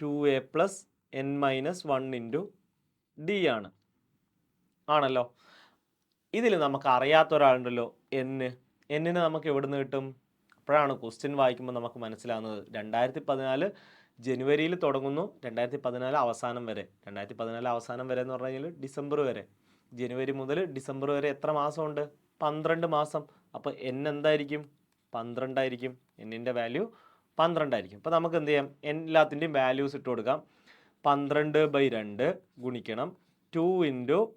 two A plus N minus one into D ആണ്. ആണല്ലോ? ഇതിൽ നമുക്ക് അറിയാത്ത ഒരാളുണ്ടല്ലോ എന്ന് എന്നിന് നമുക്ക് എവിടുന്ന് കിട്ടും? അപ്പോഴാണ് ക്വസ്റ്റ്യൻ വായിക്കുമ്പോൾ നമുക്ക് മനസ്സിലാകുന്നത് രണ്ടായിരത്തി പതിനാല് ജനുവരിയിൽ തുടങ്ങുന്നു. രണ്ടായിരത്തി പതിനാല് അവസാനം വരെ. രണ്ടായിരത്തി പതിനാല് അവസാനം വരെ എന്ന് പറഞ്ഞു കഴിഞ്ഞാൽ ഡിസംബർ വരെ. ജനുവരി മുതൽ ഡിസംബർ വരെ എത്ര മാസമുണ്ട്? പന്ത്രണ്ട് മാസം. അപ്പോൾ എൻ എന്തായിരിക്കും? പന്ത്രണ്ടായിരിക്കും. എന്നിന്റെ വാല്യൂ പന്ത്രണ്ടായിരിക്കും. അപ്പോൾ നമുക്ക് എന്ത് ചെയ്യാം? എല്ലാത്തിന്റെയും വാല്യൂസ് ഇട്ട് കൊടുക്കാം. പന്ത്രണ്ട് ബൈ രണ്ട് ഗുണിക്കണം. Two into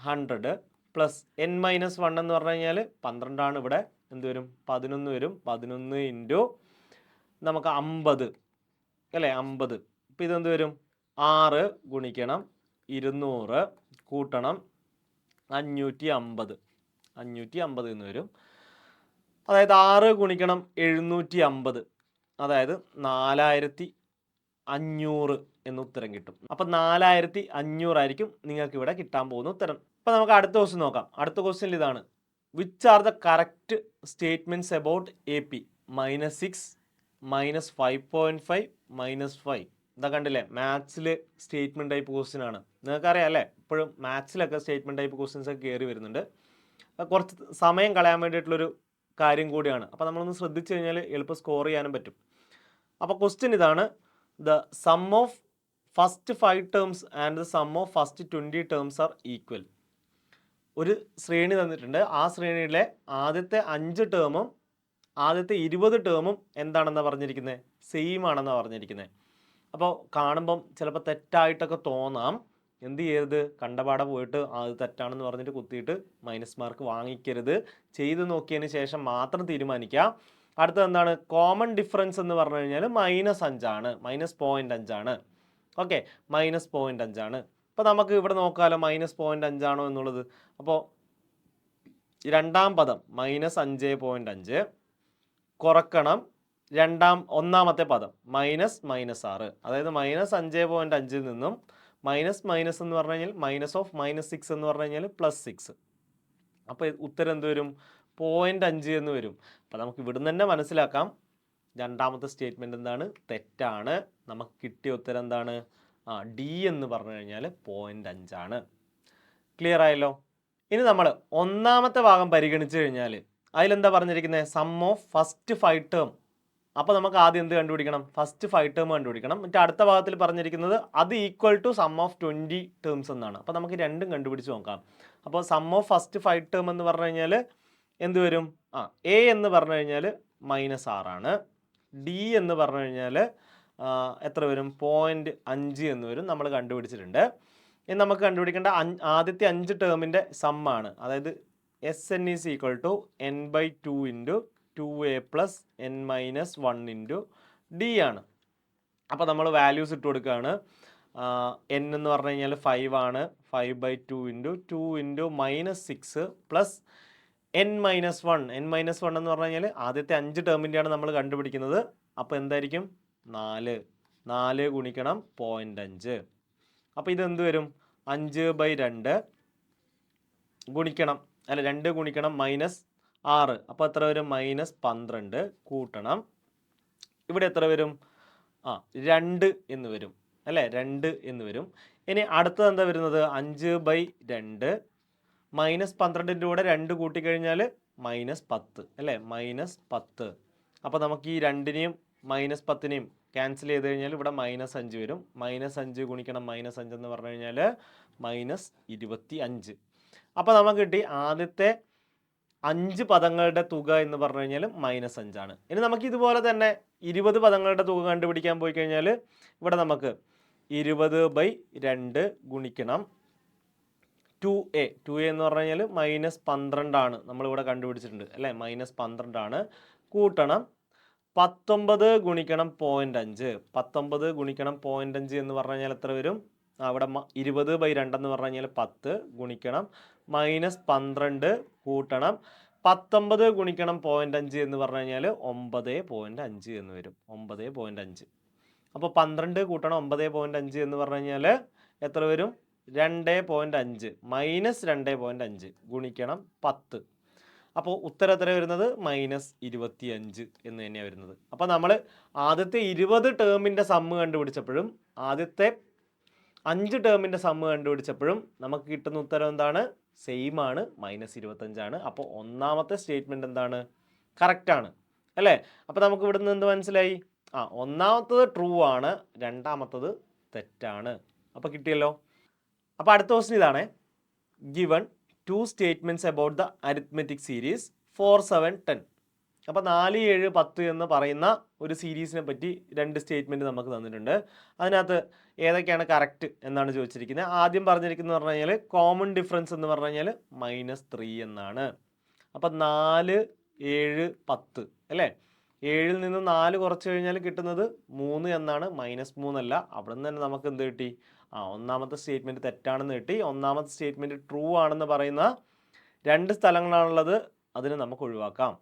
hundred plus N minus one എന്ന് പറഞ്ഞു കഴിഞ്ഞാൽ പന്ത്രണ്ടാണ് ഇവിടെ. എന്ത് വരും? പതിനൊന്ന് വരും. പതിനൊന്ന് ഇന്റു നമുക്ക് അമ്പത്. അല്ലേ? അമ്പത്. ഇപ്പം ഇതെന്ത് വരും? ആറ് ഗുണിക്കണം ഇരുന്നൂറ് കൂട്ടണം അഞ്ഞൂറ്റി അമ്പത് അഞ്ഞൂറ്റി അമ്പത് എന്ന് വരും. അതായത് ആറ് ഗുണിക്കണം എഴുന്നൂറ്റി അമ്പത് അതായത് നാലായിരത്തി അഞ്ഞൂറ് എന്ന ഉത്തരം കിട്ടും. അപ്പം നാലായിരത്തി അഞ്ഞൂറായിരിക്കും നിങ്ങൾക്ക് ഇവിടെ കിട്ടാൻ പോകുന്ന ഉത്തരം. അപ്പം നമുക്ക് അടുത്ത ക്വസ്റ്റ്യൻ നോക്കാം. അടുത്ത ക്വസ്റ്റ്യൻ ഇതാണ്. Which are the correct statements about A P minus six minus five point five minus five ഇതാ കണ്ടില്ലേ? മാത്സിൽ സ്റ്റേറ്റ്മെന്റ് ടൈപ്പ് ക്വസ്റ്റ്യൻ ആണ്. നിങ്ങൾക്കറിയാം അല്ലേ? ഇപ്പോഴും മാത്സിലൊക്കെ സ്റ്റേറ്റ്മെന്റ് ടൈപ്പ് ക്വസ്റ്റ്യൻസ് ഒക്കെ കയറി വരുന്നുണ്ട്. കുറച്ച് സമയം കളയാൻ വേണ്ടിയിട്ടുള്ളൊരു കാര്യം കൂടിയാണ്. അപ്പോൾ നമ്മളൊന്ന് ശ്രദ്ധിച്ചു കഴിഞ്ഞാൽ എളുപ്പം സ്കോർ ചെയ്യാനും പറ്റും. അപ്പോൾ ക്വസ്റ്റ്യൻ ഇതാണ്. The sum of first five terms and the sum of first twenty terms are equal ഒരു ശ്രേണി തന്നിട്ടുണ്ട്. ആ ശ്രേണിയിലെ ആദ്യത്തെ അഞ്ച് ടേമും ആദ്യത്തെ ഇരുപത് ടേമും എന്താണെന്ന് പറഞ്ഞിരിക്കുന്നത് സെയിം ആണെന്ന് പറഞ്ഞിരിക്കുന്നത് അപ്പോൾ കാണുമ്പം ചിലപ്പോൾ തെറ്റായിട്ടൊക്കെ തോന്നാം. എന്ത് ചെയ്യരുത്? കണ്ടപാടെ പോയിട്ട് അത് തെറ്റാണെന്ന് പറഞ്ഞിട്ട് കുത്തിയിട്ട് മൈനസ് മാർക്ക് വാങ്ങിക്കരുത്. ചെയ്ത് നോക്കിയതിന് ശേഷം മാത്രം തീരുമാനിക്കുക. അടുത്തത് എന്താണ്? കോമൺ ഡിഫറൻസ് എന്ന് പറഞ്ഞു കഴിഞ്ഞാൽ മൈനസ് അഞ്ചാണ്. മൈനസ് പോയിന്റ് അഞ്ചാണ്. ഓക്കെ മൈനസ് പോയിന്റ് അഞ്ചാണ്. അപ്പോൾ നമുക്ക് ഇവിടെ നോക്കാമല്ലോ മൈനസ് പോയിന്റ് അഞ്ചാണോ എന്നുള്ളത്. അപ്പോൾ രണ്ടാം പദം മൈനസ് അഞ്ച് പോയിന്റ് അഞ്ച്. കുറക്കണം രണ്ടാം ഒന്നാമത്തെ പദം മൈനസ് മൈനസ് ആറ്. അതായത് മൈനസ് അഞ്ച് പോയിന്റ് അഞ്ചിൽ നിന്നും മൈനസ് മൈനസ് എന്ന് പറഞ്ഞു കഴിഞ്ഞാൽ മൈനസ് ഓഫ് മൈനസ് സിക്സ് എന്ന് പറഞ്ഞു കഴിഞ്ഞാൽ പ്ലസ് സിക്സ് അപ്പോൾ ഉത്തരം എന്ത് വരും? പോയിന്റ് അഞ്ച് എന്ന് വരും. അപ്പോൾ നമുക്ക് ഇവിടുന്ന് തന്നെ മനസ്സിലാക്കാം. രണ്ടാമത്തെ സ്റ്റേറ്റ്മെന്റ് എന്താണ്? തെറ്റാണ്. നമുക്ക് കിട്ടിയ ഉത്തരം എന്താണ്? ആ ഡി എന്ന് പറഞ്ഞു കഴിഞ്ഞാൽ പോയിന്റ് അഞ്ചാണ്. ക്ലിയർ ആയല്ലോ? ഇനി നമ്മൾ ഒന്നാമത്തെ ഭാഗം പരിഗണിച്ചു കഴിഞ്ഞാൽ അതിലെന്താ പറഞ്ഞിരിക്കുന്നത് sum of first five term അപ്പോൾ നമുക്ക് ആദ്യം എന്ത് കണ്ടുപിടിക്കണം? ഫസ്റ്റ് ഫൈവ് ടേം കണ്ടുപിടിക്കണം. മറ്റേ അടുത്ത ഭാഗത്തിൽ പറഞ്ഞിരിക്കുന്നത് അത് equal to sum of twenty terms എന്നാണ്. അപ്പോൾ നമുക്ക് രണ്ടും കണ്ടുപിടിച്ച് നോക്കാം. അപ്പോൾ sum of first five term എന്ന് പറഞ്ഞു കഴിഞ്ഞാൽ എന്ത് വരും? ആ എ എന്ന് പറഞ്ഞു കഴിഞ്ഞാൽ മൈനസ് ആറാണ്. ഡി എന്ന് പറഞ്ഞു കഴിഞ്ഞാൽ എത്ര വരും? പോയിന്റ് അഞ്ച് എന്ന് വരും. നമ്മൾ കണ്ടുപിടിച്ചിട്ടുണ്ട്. ഇനി നമുക്ക് കണ്ടുപിടിക്കേണ്ട അഞ്ച് ആദ്യത്തെ അഞ്ച് ടേമിന്റെ സമ്മാണ് അതായത് S N is equal to N by two into two A plus N minus one into D ആണ്. അപ്പോൾ നമ്മൾ വാല്യൂസ് ഇട്ട് കൊടുക്കുകയാണ് എൻ എന്ന് പറഞ്ഞു കഴിഞ്ഞാൽ ഫൈവ് ആണ്. Five by two into two into minus six plus N minus one N minus one എന്ന് പറഞ്ഞു കഴിഞ്ഞാൽ ആദ്യത്തെ അഞ്ച് ടേമിന്റെയാണ് നമ്മൾ കണ്ടുപിടിക്കുന്നത്. അപ്പോൾ എന്തായിരിക്കും? നാല്. നാല് ഗുണിക്കണം പോയിന്റ് അഞ്ച്. അപ്പോൾ ഇതെന്ത് വരും? അഞ്ച് ബൈ രണ്ട് ഗുണിക്കണം. അല്ല രണ്ട് ഗുണിക്കണം മൈനസ് ആറ്. അപ്പോൾ എത്ര വരും? മൈനസ് പന്ത്രണ്ട് കൂട്ടണം. ഇവിടെ എത്ര വരും? ആ രണ്ട് എന്ന് വരും. അല്ലേ? രണ്ട് എന്ന് വരും. ഇനി അടുത്തത് എന്താ വരുന്നത്? അഞ്ച് ബൈ രണ്ട്. മൈനസ് പന്ത്രണ്ടിന്റെ കൂടെ രണ്ട് കൂട്ടിക്കഴിഞ്ഞാൽ മൈനസ് പത്ത്. അല്ലേ? മൈനസ് പത്ത്. അപ്പോൾ നമുക്ക് ഈ രണ്ടിനെയും മൈനസ് പത്തിനെയും ക്യാൻസൽ ചെയ്ത് കഴിഞ്ഞാൽ ഇവിടെ മൈനസ് അഞ്ച് വരും. മൈനസ് അഞ്ച് ഗുണിക്കണം മൈനസ് അഞ്ച് എന്ന് പറഞ്ഞു കഴിഞ്ഞാൽ മൈനസ് ഇരുപത്തി അഞ്ച്. അപ്പോൾ നമുക്ക് കിട്ടി ആദ്യത്തെ അഞ്ച് പദങ്ങളുടെ തുക എന്ന് പറഞ്ഞു കഴിഞ്ഞാൽ മൈനസ് അഞ്ചാണ്. ഇനി നമുക്ക് ഇതുപോലെ തന്നെ ഇരുപത് പദങ്ങളുടെ തുക കണ്ടുപിടിക്കാൻ പോയി കഴിഞ്ഞാൽ ഇവിടെ നമുക്ക് ഇരുപത് ബൈ രണ്ട് ഗുണിക്കണം ടു എ. ടു എ എന്ന് പറഞ്ഞു കഴിഞ്ഞാൽ മൈനസ് പന്ത്രണ്ടാണ്. നമ്മളിവിടെ കണ്ടുപിടിച്ചിട്ടുണ്ട്. അല്ലേ? മൈനസ് പന്ത്രണ്ടാണ്. കൂട്ടണം പത്തൊമ്പത് ഗുണിക്കണം പോയിന്റ് അഞ്ച്. പത്തൊമ്പത് ഗുണിക്കണം പോയിന്റ് അഞ്ച് എന്ന് പറഞ്ഞു കഴിഞ്ഞാൽ എത്ര വരും? അവിടെ ഇരുപത് ബൈ രണ്ടെന്ന് പറഞ്ഞു കഴിഞ്ഞാൽ പത്ത് ഗുണിക്കണം. മൈനസ് പന്ത്രണ്ട് കൂട്ടണം. പത്തൊമ്പത് ഗുണിക്കണം പോയിന്റ് അഞ്ച് എന്ന് പറഞ്ഞു കഴിഞ്ഞാൽ ഒമ്പത് പോയിന്റ് അഞ്ച് എന്ന് വരും. ഒമ്പത് പോയിന്റ് അഞ്ച്. അപ്പോൾ പന്ത്രണ്ട് കൂട്ടണം ഒമ്പത് പോയിന്റ് അഞ്ച് എന്ന് പറഞ്ഞു കഴിഞ്ഞാൽ എത്ര വരും? രണ്ട് പോയിന്റ് അഞ്ച്. മൈനസ് രണ്ട് പോയിന്റ് അഞ്ച് ഗുണിക്കണം പത്ത്. അപ്പോൾ ഉത്തരം എത്ര വരുന്നത് മൈനസ് ഇരുപത്തി അഞ്ച് എന്ന് തന്നെയാണ് വരുന്നത്. അപ്പോൾ നമ്മൾ ആദ്യത്തെ ഇരുപത് ടേമിന്റെ സമ്മ് കണ്ടുപിടിച്ചപ്പോഴും ആദ്യത്തെ അഞ്ച് ടേമിന്റെ സമ്മ് കണ്ടുപിടിച്ചപ്പോഴും നമുക്ക് കിട്ടുന്ന ഉത്തരം എന്താണ്? സെയിം ആണ് മൈനസ് ഇരുപത്തഞ്ചാണ് അപ്പോൾ ഒന്നാമത്തെ സ്റ്റേറ്റ്മെന്റ് എന്താണ്? കറക്റ്റാണ് അല്ലേ? അപ്പോൾ നമുക്ക് ഇവിടുന്ന് എന്ത് മനസ്സിലായി? ആ ഒന്നാമത്തത് ട്രൂ ആണ് രണ്ടാമത്തത് തെറ്റാണ്. അപ്പോൾ കിട്ടിയല്ലോ? അപ്പോൾ അടുത്ത ക്വസ്റ്റൻ ഇതാണ്. Given two statements about the arithmetic series four seven ten അപ്പോൾ നാല് ഏഴ് പത്ത് എന്ന് പറയുന്ന ഒരു സീരീസിനെ പറ്റി രണ്ട് സ്റ്റേറ്റ്മെന്റ് നമുക്ക് തന്നിട്ടുണ്ട്. അതിനകത്ത് ഏതൊക്കെയാണ് കറക്റ്റ് എന്നാണ് ചോദിച്ചിരിക്കുന്നത് ആദ്യം പറഞ്ഞിരിക്കുന്നത് പറഞ്ഞു കഴിഞ്ഞാൽ കോമൺ ഡിഫറൻസ് എന്ന് പറഞ്ഞു കഴിഞ്ഞാൽ മൈനസ് ത്രീ എന്നാണ്. അപ്പം നാല് ഏഴ് പത്ത് അല്ലേ? ഏഴിൽ നിന്ന് നാല് കുറച്ച് കഴിഞ്ഞാൽ കിട്ടുന്നത് മൂന്ന് എന്നാണ്. മൈനസ് മൂന്നല്ല. അവിടെ നിന്ന് തന്നെ നമുക്ക് എന്ത് കിട്ടി? ആ ഒന്നാമത്തെ സ്റ്റേറ്റ്മെന്റ് തെറ്റാണെന്ന് കിട്ടി. ഒന്നാമത്തെ സ്റ്റേറ്റ്മെന്റ് ട്രൂ ആണെന്ന് പറയുന്ന രണ്ട് സ്ഥലങ്ങളാണുള്ളത്. അതിന് നമുക്ക് ഒഴിവാക്കാം.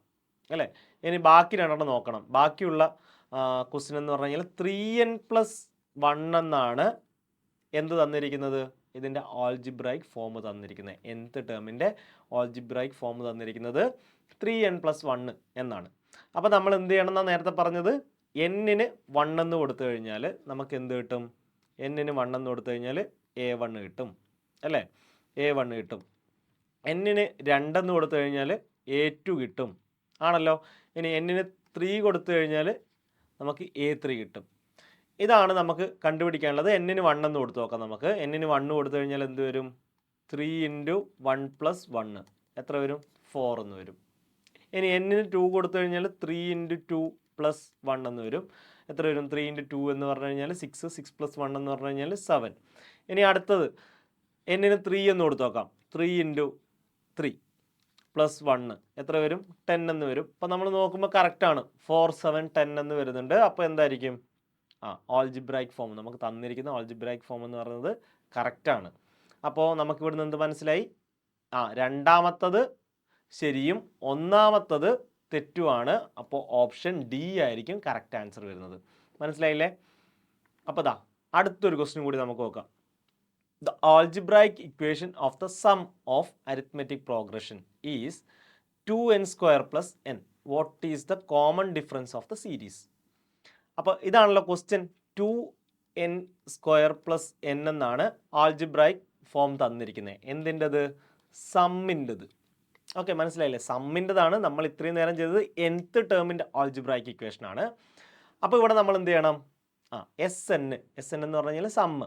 അല്ലേ? ഇനി ബാക്കി രണ്ടെണ്ണം നോക്കണം. ബാക്കിയുള്ള ക്വസ്റ്റ്യൻ എന്ന് പറഞ്ഞു കഴിഞ്ഞാൽ ത്രീ എൻ പ്ലസ് വൺ എന്നാണ് എന്ത് തന്നിരിക്കുന്നത്? ഇതിന്റെ ഓൾജിബ്രൈക്ക് ഫോം തന്നിരിക്കുന്നത്. എൻത്ത് ടേമിന്റെ ഓൾജിബ്രൈക്ക് ഫോം തന്നിരിക്കുന്നത്? ത്രീ എൻ പ്ലസ് വണ്ണ് എന്നാണ്. അപ്പോൾ നമ്മൾ എന്ത് ചെയ്യണം എന്നാണ് നേരത്തെ പറഞ്ഞത്? എന്നിന് വൺ എന്ന് കൊടുത്തു കഴിഞ്ഞാൽ നമുക്ക് എന്ത് കിട്ടും? എന്നിന് വൺ എന്ന് കൊടുത്തു കഴിഞ്ഞാൽ എ വൺ കിട്ടും അല്ലേ? എ വൺ കിട്ടും. എന്നിന് രണ്ടെന്ന് കൊടുത്തു കഴിഞ്ഞാൽ എ ടു കിട്ടും. ആണല്ലോ? ഇനി എന്നിന് ത്രീ കൊടുത്തു കഴിഞ്ഞാൽ നമുക്ക് എ ത്രീ കിട്ടും. ഇതാണ് നമുക്ക് കണ്ടുപിടിക്കാനുള്ളത്. എന്നിന് വൺ എന്ന് കൊടുത്തു നോക്കാം നമുക്ക്. എന്നിന് വണ്ണ് കൊടുത്തു കഴിഞ്ഞാൽ എന്ത് വരും? Three into one plus one എത്ര വരും? ഫോർ എന്ന് വരും. ഇനി എന്നിന് ടു കൊടുത്തു കഴിഞ്ഞാൽ three into two plus one എന്ന് വരും. എത്ര വരും? ത്രീ ഇന്റു ടു എന്ന് പറഞ്ഞു കഴിഞ്ഞാൽ സിക്സ് സിക്സ് പ്ലസ് വൺ എന്ന് പറഞ്ഞു കഴിഞ്ഞാൽ സെവൻ ഇനി അടുത്തത് എന്നിന് ത്രീ എന്ന് കൊടുത്തോക്കാം three into three plus one എത്ര വരും? ടെൻ എന്ന് വരും. അപ്പം നമ്മൾ നോക്കുമ്പോൾ കറക്റ്റാണ് ഫോർ സെവൻ ടെൻ എന്ന് വരുന്നുണ്ട്. അപ്പോൾ എന്തായിരിക്കും? ആ ഓൾജിബ്രൈക്ക് ഫോം നമുക്ക് തന്നിരിക്കുന്ന ഓൾജിബ്രൈക്ക് ഫോം എന്ന് പറയുന്നത് കറക്റ്റാണ് അപ്പോൾ നമുക്ക് ഇവിടുന്ന് എന്ത് മനസ്സിലായി? ആ രണ്ടാമത്തത് ശരിയും ഒന്നാമത്തത് തെറ്റുമാണ് അപ്പോൾ ഓപ്ഷൻ ഡി ആയിരിക്കും കറക്റ്റ് ആൻസർ വരുന്നത്. മനസ്സിലായില്ലേ? അപ്പോൾ ദാ അടുത്തൊരു ക്വസ്റ്റ്യൻ കൂടി നമുക്ക് നോക്കാം. The algebraic equation of the sum of arithmetic progression is two N square plus N what is the common difference of the series അപ്പോൾ ഇതാണല്ലോ question two N square plus N എന്നാണ് ആൾജിബ്രൈക്ക് ഫോം തന്നിരിക്കുന്നത്. എന്തിന്റെത്? സമ്മിന്റെത് okay മനസ്സിലായില്ലേ? സമ്മിന്റെതാണ് നമ്മൾ ഇത്രയും നേരം ചെയ്തത്. എൻത്ത് ടേമിന്റെ ആൾജിബ്രായിക് ഇക്വേഷൻ ആണ്. അപ്പോൾ ഇവിടെ നമ്മൾ എന്ത് ചെയ്യണം? ആ എസ് എൻ എസ് എൻ എന്ന് പറഞ്ഞു കഴിഞ്ഞാൽ സമ്മ്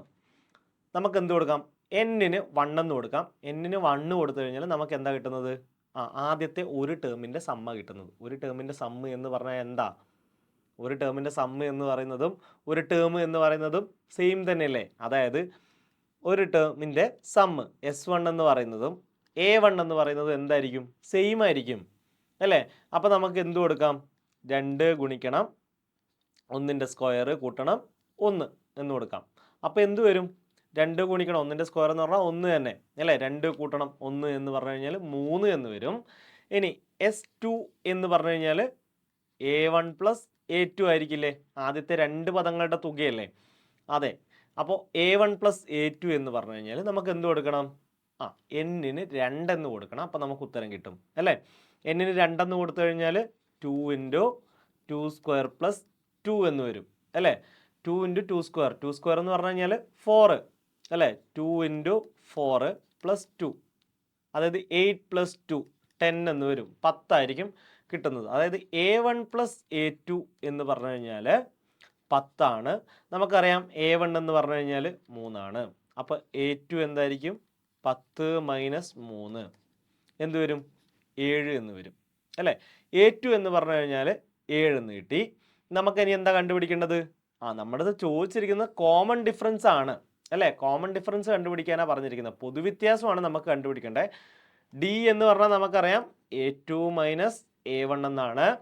നമുക്ക് എന്ത് കൊടുക്കാം? എന്നിന് വൺ എന്ന് കൊടുക്കാം. എന്നിന് വണ്ണ് കൊടുത്തു കഴിഞ്ഞാൽ നമുക്ക് എന്താ കിട്ടുന്നത്? ആ ആദ്യത്തെ ഒരു ടേമിന്റെ സമ്മ കിട്ടുന്നത്. ഒരു ടേമിന്റെ സമ്മ് എന്ന് പറഞ്ഞാൽ എന്താ? ഒരു ടേമിന്റെ സമ്മ് എന്ന് പറയുന്നതും ഒരു ടേം എന്ന് പറയുന്നതും സെയിം തന്നെയല്ലേ? അതായത് ഒരു ടേമിന്റെ സമ്മ് എസ് വൺ എന്ന് പറയുന്നതും എ വൺ എന്ന് പറയുന്നത് എന്തായിരിക്കും? സെയിം ആയിരിക്കും. അല്ലേ? അപ്പോൾ നമുക്ക് എന്ത് കൊടുക്കാം? രണ്ട് ഗുണിക്കണം. ഒന്നിന്റെ സ്ക്വയർ കൂട്ടണം. ഒന്ന് എന്ന് കൊടുക്കാം. അപ്പോൾ എന്ത് വരും? രണ്ട് ഗുണിക്കണം ഒന്നിന്റെ സ്ക്വയർ എന്ന് പറഞ്ഞാൽ ഒന്ന് തന്നെ. അല്ലേ? രണ്ട് കൂട്ടണം ഒന്ന് എന്ന് പറഞ്ഞു കഴിഞ്ഞാൽ മൂന്ന് എന്ന് വരും. ഇനി എസ് ടു എന്ന് പറഞ്ഞു കഴിഞ്ഞാൽ A one plus A two ആയിരിക്കില്ലേ? ആദ്യത്തെ രണ്ട് പദങ്ങളുടെ തുകയല്ലേ? അതെ. അപ്പോൾ A one plus A two എന്ന് പറഞ്ഞു കഴിഞ്ഞാൽ നമുക്ക് എന്ത് കൊടുക്കണം? ആ എന്നിന് രണ്ടെന്ന് കൊടുക്കണം. അപ്പം നമുക്ക് ഉത്തരം കിട്ടും. അല്ലേ? എന്നിന് രണ്ടെന്ന് കൊടുത്തു കഴിഞ്ഞാൽ two into two square plus two എന്ന് വരും. അല്ലേ? Two into two square two square എന്ന് പറഞ്ഞു കഴിഞ്ഞാൽ ഫോറ് അല്ലേ? Two into four plus two അതായത് എയ്റ്റ് പ്ലസ് ടു ടെൻ എന്ന് വരും. പത്തായിരിക്കും കിട്ടുന്നത്. അതായത് A one plus A two എന്ന് പറഞ്ഞു കഴിഞ്ഞാൽ പത്താണ്. നമുക്കറിയാം എ വൺ എന്ന് പറഞ്ഞു കഴിഞ്ഞാൽ മൂന്നാണ്. അപ്പോൾ എ ടു എന്തായിരിക്കും? പത്ത് മൈനസ് മൂന്ന് എന്ത് വരും? ഏഴ് എന്ന് വരും. അല്ലേ? എ ടു എന്ന് പറഞ്ഞു കഴിഞ്ഞാൽ ഏഴ് എന്ന് കിട്ടി. നമുക്കിനി എന്താ കണ്ടുപിടിക്കേണ്ടത്? ആ നമ്മുടെ ചോദിച്ചിരിക്കുന്നത് കോമൺ ഡിഫറൻസ് ആണ്. അല്ലേ? കോമൺ ഡിഫറൻസ് കണ്ടുപിടിക്കാനാണ് പറഞ്ഞിരിക്കുന്നത്. പൊതുവ്യത്യാസമാണ് നമുക്ക് കണ്ടുപിടിക്കേണ്ടത്. ഡി എന്ന് പറഞ്ഞാൽ നമുക്കറിയാം A two minus A one എന്നാണ്.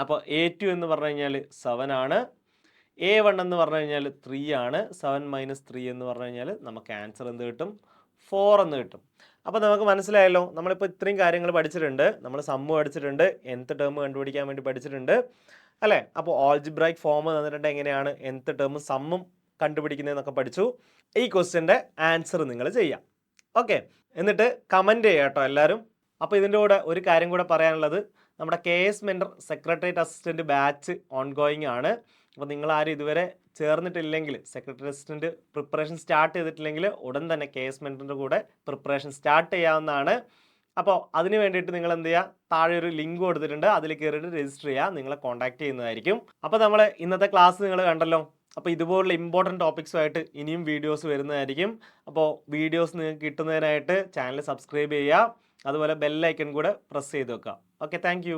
അപ്പോൾ എ ടു എന്ന് പറഞ്ഞു കഴിഞ്ഞാൽ സെവൻ ആണ്. എ വൺ എന്ന് പറഞ്ഞു കഴിഞ്ഞാൽ ത്രീ ആണ്. സെവൻ മൈനസ് ത്രീ എന്ന് പറഞ്ഞു കഴിഞ്ഞാൽ നമുക്ക് ആൻസർ എന്ത് കിട്ടും? ഫോർ എന്ന് കിട്ടും. അപ്പോൾ നമുക്ക് മനസ്സിലായല്ലോ നമ്മളിപ്പോൾ ഇത്രയും കാര്യങ്ങൾ പഠിച്ചിട്ടുണ്ട്. നമ്മൾ സമ്മ് പഠിച്ചിട്ടുണ്ട് എന്ത് ടേം കണ്ടുപിടിക്കാൻ വേണ്ടി പഠിച്ചിട്ടുണ്ട് അല്ലേ? അപ്പോൾ ഓൾജിബ്രൈക്ക് ഫോം തന്നിട്ടുണ്ട് എങ്ങനെയാണ്? എന്ത് ടേം സമ്മും കണ്ടുപിടിക്കുന്നതെന്നൊക്കെ പഠിച്ചു. ഈ ക്വസ്റ്റ്യന്റെ ആൻസർ നിങ്ങൾ ചെയ്യാം. ഓക്കെ എന്നിട്ട് കമന്റ് ചെയ്യാം കേട്ടോ എല്ലാവരും അപ്പോൾ ഇതിന്റെ കൂടെ ഒരു കാര്യം കൂടെ പറയാനുള്ളത് നമ്മുടെ K S mentor secretariat assistant batch on going ആണ്. അപ്പോൾ നിങ്ങൾ ആരും ഇതുവരെ ചേർന്നിട്ടില്ലെങ്കിൽ സെക്രട്ടറി അസിസ്റ്റന്റ് പ്രിപ്പറേഷൻ സ്റ്റാർട്ട് ചെയ്തിട്ടില്ലെങ്കിൽ ഉടൻ തന്നെ കെ എസ് മെന്ററിന്റെ കൂടെ പ്രിപ്പറേഷൻ സ്റ്റാർട്ട് ചെയ്യാവുന്നതാണ്. അപ്പോൾ അതിന് വേണ്ടിയിട്ട് നിങ്ങൾ എന്ത് ചെയ്യുക താഴെ ഒരു ലിങ്ക് കൊടുത്തിട്ടുണ്ട്. അതിൽ കയറിയിട്ട് രജിസ്റ്റർ ചെയ്യുക നിങ്ങളെ കോൺടാക്ട് ചെയ്യുന്നതായിരിക്കും. അപ്പോൾ നമ്മൾ ഇന്നത്തെ ക്ലാസ് നിങ്ങൾ കണ്ടല്ലോ. അപ്പോൾ ഇതുപോലുള്ള ഇമ്പോർട്ടന്റ് ടോപ്പിക്സുമായിട്ട് ഇനിയും വീഡിയോസ് വരുന്നതായിരിക്കും. അപ്പോൾ വീഡിയോസ് നിങ്ങൾക്ക് കിട്ടുന്നതിനായിട്ട് ചാനൽ സബ്സ്ക്രൈബ് ചെയ്യുക. അതുപോലെ ബെല്ലൈക്കൺ കൂടെ പ്രസ് ചെയ്ത് വെക്കുക. Okay thank